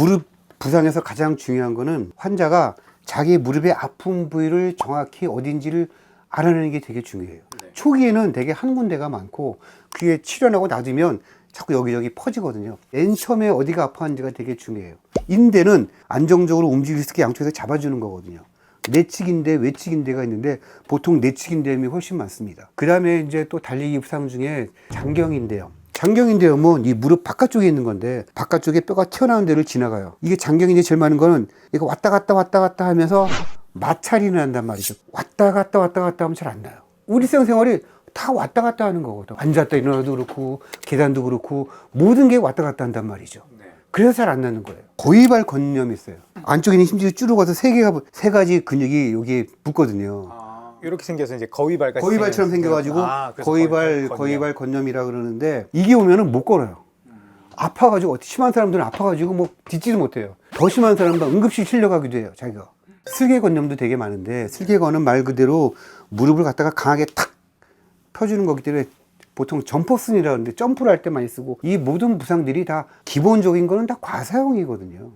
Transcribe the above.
무릎 부상에서 가장 중요한 거는 환자가 자기 무릎의 아픈 부위를 정확히 어딘지를 알아내는 게 되게 중요해요. 네. 초기에는 되게 한 군데가 많고 그게 치료하고 놔두면 자꾸 여기저기 퍼지거든요. 맨 처음에 어디가 아파하는지가 되게 중요해요. 인대는 안정적으로 움직일 수 있게 양쪽에서 잡아주는 거거든요. 내측인대, 외측인대가 있는데 보통 내측인대염이 훨씬 많습니다. 그 다음에 이제 또 달리기 부상 중에 장경인대염. 장경인대 염은 이 무릎 바깥쪽에 있는 건데 바깥쪽에 뼈가 튀어나온 데를 지나가요. 이게 장경인대 제일 많은 거는 이거 왔다 갔다 왔다 갔다 하면서 마찰이 난단 말이죠. 왔다 갔다 왔다 갔다 하면 잘 안 나요. 우리 생생활이 다 왔다 갔다 하는 거거든. 앉았다 일어나도 그렇고 계단도 그렇고 모든 게 왔다 갔다 한단 말이죠. 네. 그래서 잘 안 나는 거예요. 고위발 건염이 있어요. 안쪽에는 심지어 줄어가서 세 개가 세 가지 근육이 여기에 붙거든요. 아, 이렇게 생겨서 이제 거위발 같이 거위발처럼 생겨가지고 아, 그래서 거위발 건염. 거위발 건염이라 그러는데 이게 오면은 못 걸어요. 아파가지고 심한 사람들은 아파가지고 뭐 딛지도 못해요. 더 심한 사람은 응급실 실려가기도 해요. 자기가 슬개 건염도 되게 많은데 슬개 건은 말 그대로 무릎을 갖다가 강하게 탁 펴주는 거기 때문에 보통 점퍼슨이라 그러는데 점프를 할 때 많이 쓰고 이 모든 부상들이 다 기본적인 거는 다 과사용이거든요.